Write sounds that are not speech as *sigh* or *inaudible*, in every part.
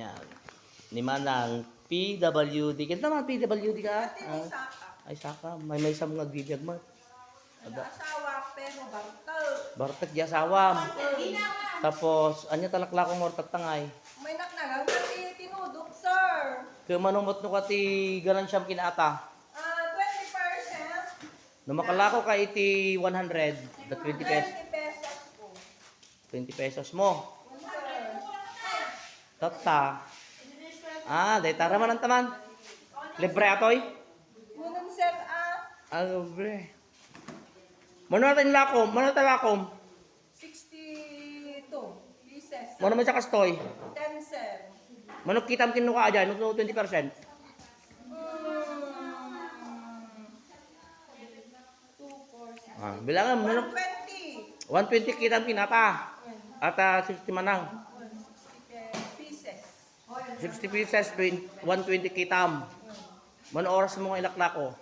Ayan. Ni Manang PWD. Kaya naman PWD ka? Ah, ay, saka. May may isang nagbibiyag mo. Ada asawa pero bangkal. Bartek di asawam. Tapos, anya talakla ko ngor tangay. May naknagang kasi tinudok, sir. Kaya manumot no kati ganan siyam kinata. Ah, 20%. Numakalako ka iti 100. The 20 pesos. 20 pesos po. 20 pesos mo. Tata. Ah, day tara man ang taman. Libre atoy. Ngunang sir, ah, Ah, libre. Mano natin lakom? Mano natin lakom? 62 pieces. Mano man siya kastoy? 10, sir. Mano kitam kinu ka aja, no 20%. Mm. 2, 4, 6. Ah, bilangan mano 120. 120 kitam kinata. At ah, 60 manang. 60 pieces. 60 pieces, 20 120 kitam. Mano oras mo nga ilaklako?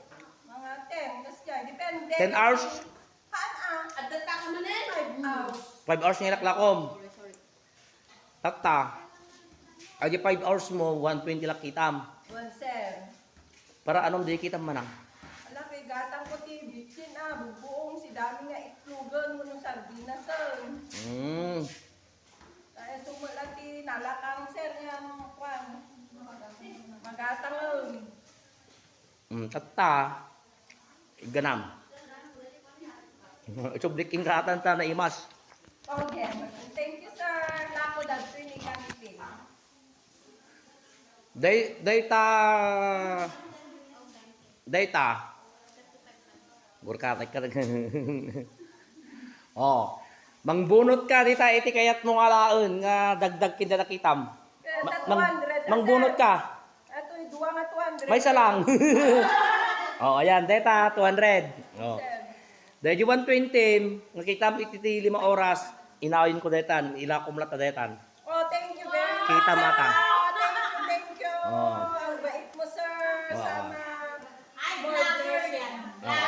Mga 10. Kasi yan, depende. 10 hours? Haan ah. At the tako na na 5 hours. 5 hours nga ilaklakom. Tata. Adi 5 hours mo, 120 lang kitam. 1, sir. Para anong di kitam manang? Ala, kay gatang ko ti bitsin ah. Bubuong si dami nga itlugan mo ng sardinas, sir. Hmm. Nalakang sir nga kwan. Magatang. Hmm, tata. Ganam. *laughs* Breaking ratan ta na imas. Okay. Thank you, sir. Lako dad ni kanipin. Day day ta day ta. Gurka ka *laughs* Oh. Mangbunot ka dita iti kayat mo nga laon nga dagdag kinda nakitam. Ma- sa mang, 200. mangbunot ka. Ito, duwa nga 200. May salang. *laughs* oh, ayan, data 200. Oh. Dahil yung 120, nakita mo iti lima oras, inawin ko detan, ila ko mula detan. Oh, thank you very much. Kita mata. Oh, thank you, thank you. Oh. Ang bait mo, sir. Oh. Sana. Ay, vlogger yan. Oh.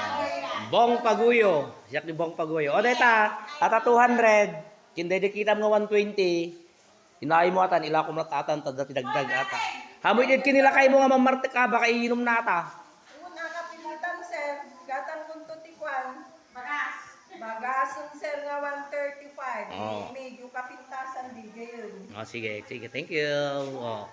Bong Paguyo. Siyak ni Bong Paguyo. O deta, ata 200, kinday di kita mga 120, inaay mo atan, ila ko mula atan, tada tinagdag ata. Hamoy din kinila kay mo nga mamarte ka, baka iinom na ata. Kung nakapilitan, sir, gatang kung tutikwan, Bagas. bagason, sir, nga 135. Oh. Medyo kapintasan di gayon. O sige, sige, thank you. O.